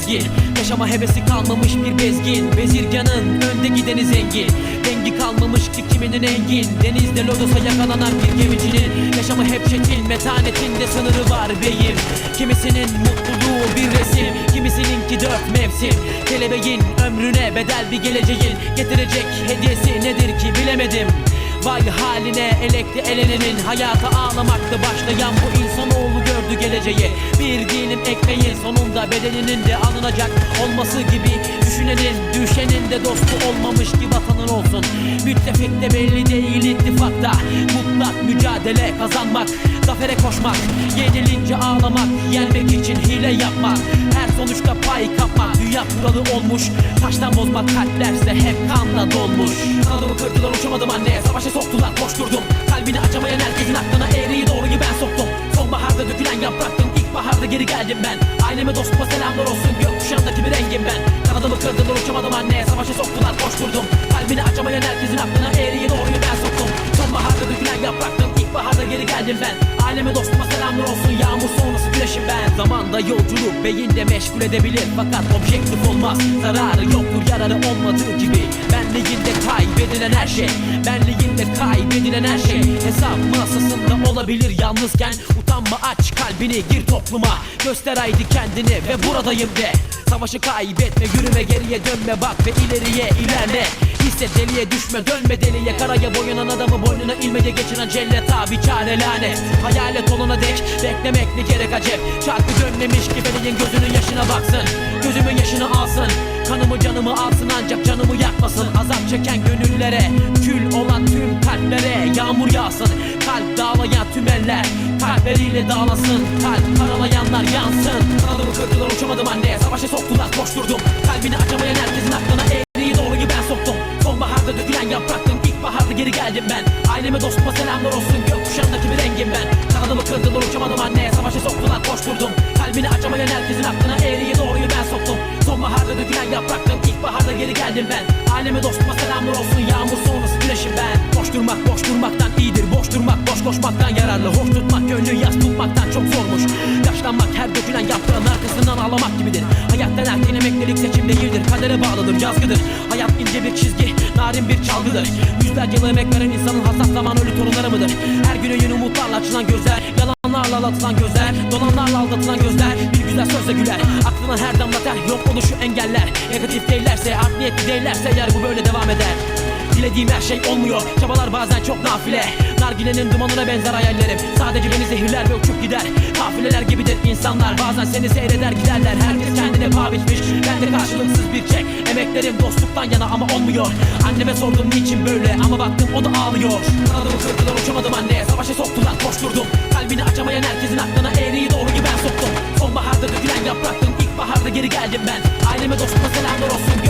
Gezgin Yaşama hevesi kalmamış bir bezgin. Bezirganın önde gideni zengin. Dengi kalmamış ki kiminin engin. Denizde lodosa yakalanan bir gemicinin Yaşamı hep çetin metanetinde sınırı var beyim. Kimisinin mutluluğu bir resim. Kimisininki dört mevsim. Kelebeğin ömrüne bedel bir geleceğin. Getirecek hediyesi nedir ki bilemedim. Vay haline elekti elenenin Hayata ağlamakta başlayan bu insanoğlu gördü geleceği. Bir dilim ekmeğin sonunda bedeninin de alınacak olması gibi Düşünenin düşenin de dostu olmamış ki vatanın olsun. Müttefik de belli değil ittifakta. Mutlak mücadele kazanmak Zafere koşmak Yenilince ağlamak Yenmek için hile yapmak. Her sonuçta pay kapmak Dünya kuralı olmuş. Taştan bozmak kalplerse hep kanla dolmuş. Kanadımı kırdılar uçamadım anne. Savaşa soktular koşturdum Kırdılar uçamadım anne. Savaşa soktular koşturdum Kalbini açamayan herkesin aklına eğriyi doğruyu ben soktum. Sonbaharda dökülen yapraktım İlkbaharda geri geldim ben. Aileme dostuma selamlar olsun. Yağmur sonrası güneşim ben. Zamanda yolculuk beyinde meşgul edebilir. Fakat objektif olmaz. Zararı yoktur yararı olmadığı gibi. Benliğinde kaybedilen her şey. Benliğinde kaybedilen her şey. Hesap masasında olabilir yalnızken. Utanma aç kalbini gir topluma. Göster haydi kendini ve buradayım de. Savaşı kaybetme yürüme geriye dönme bak ve ileriye ilerle Hisset deliye düşme dönme deliye. Karaya boyanan adamı boynuna ilmece geçiren cellet abi çare lanet. Hayalet olana dek beklemek ne gerek acep. Çarkı dönmemiş ki benim gözünün yaşına baksın. Gözümün yaşını alsın. Kanımı canımı alsın ancak canımı yakmasın. Azap çeken gönüllere Kül olan tüm kalplere Yağmur yağsın. Kalp dağlayan tüm eller Kalpleriyle dağlasın. Kalp karalayanlar yansın. Kanadımı kırdılar uçamadım anne. Savaşa soktular koşturdum. Kalbini açamayan herkesin aklına geri geldim ben. Aileme dostuma selamlar olsun. Gökkuşağındaki bir rengim ben. Kanadımı kırdılar uçamadım anne Savaşa soktular koşturdum. Kalbini açamayan herkesin aklına eğriyi doğruyu ben soktum. Sonbaharda dökülen yapraktım İlkbaharda geri geldim ben. Aileme dostuma selamlar olsun. Yağmur sonrası güneşim ben. Boş durmak boş durmaktan iyidir. Boş durmak boş koşmaktan yararlı. Hoş tutmak gönlü yaz tutmaktan çok zormuş. Yaşlanmak her dökülen yaprağın arkasından ağlamak gibidir. Hayattan erken emeklilik seçim değildir. Kadere bağlıdır yazgıdır. Hayat ince bir çizgi narin bir çalgıdır. Yüzlerce yıl emek veren insanın hassas zaman ölü torunları mıdır? Her güne yeni umutlarla açılan gözler Yalanlarla aldatılan gözler Dolanlarla aldatılan gözler Bir güzel sözle güler. Aklına her damla ter yok oluşu engeller. Negatif değillerse art niyetli değillerse eğer bu böyle devam eder Dilediğim her şey olmuyor. Çabalar bazen çok nafile. Nargilenin dumanına benzer hayallerim. Sadece beni zehirler ve uçup gider. Kafileler gibidir insanlar. Bazen seni seyreder giderler. Herkes kendine paha biçmiş. Ben de karşılıksız bir çek. Emeklerim dostluktan yana ama olmuyor. Anneme sordum niçin böyle? Ama baktım o da ağlıyor. Kanadımı kırdılar uçamadım anne. Savaşa soktular koşturdum. Kalbini açamayan herkesin aklına eğriyi doğruyu ben soktum. Sonbaharda dökülen yapraktım İlkbaharda geri geldim ben. Aileme dostuma selamlar olsun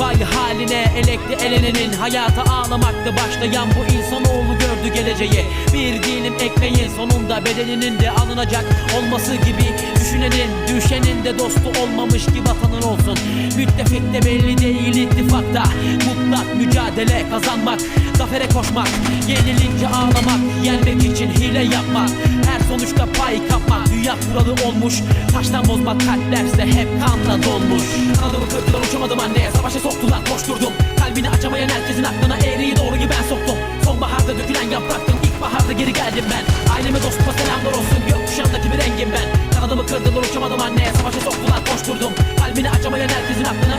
Vay haline elekli elenenin Hayata ağlamakta başlayan bu insanoğlu gördü geleceği. Bir dilim ekmeğin sonunda bedeninin de alınacak olması gibi Düşünenin düşenin de dostu olmamış ki vatanın olsun. Müttefik de belli değil ittifakta. Mutlak mücadele kazanmak Zafere koşmak Yenilince ağlamak Yenmek için hile yapmak. Her sonuçta pay kapmak Dünya kuralı olmuş. Taştan bozma kalplerse hep kanla dolmuş Kanadımı kırdılar uçamadım anneye Savaşa soktular koşturdum. Kalbini açamayan herkesin aklına eğriyi doğruyu ben soktum. Sonbaharda dökülen yapraktım İlkbaharda geri geldim ben. Aileme dostuma selamlar olsun Gökkuşağındaki bir rengim ben Kırdılar uçamadım anne. Savaşa soktular koşturdum. Kalbini açamayan herkesin aklı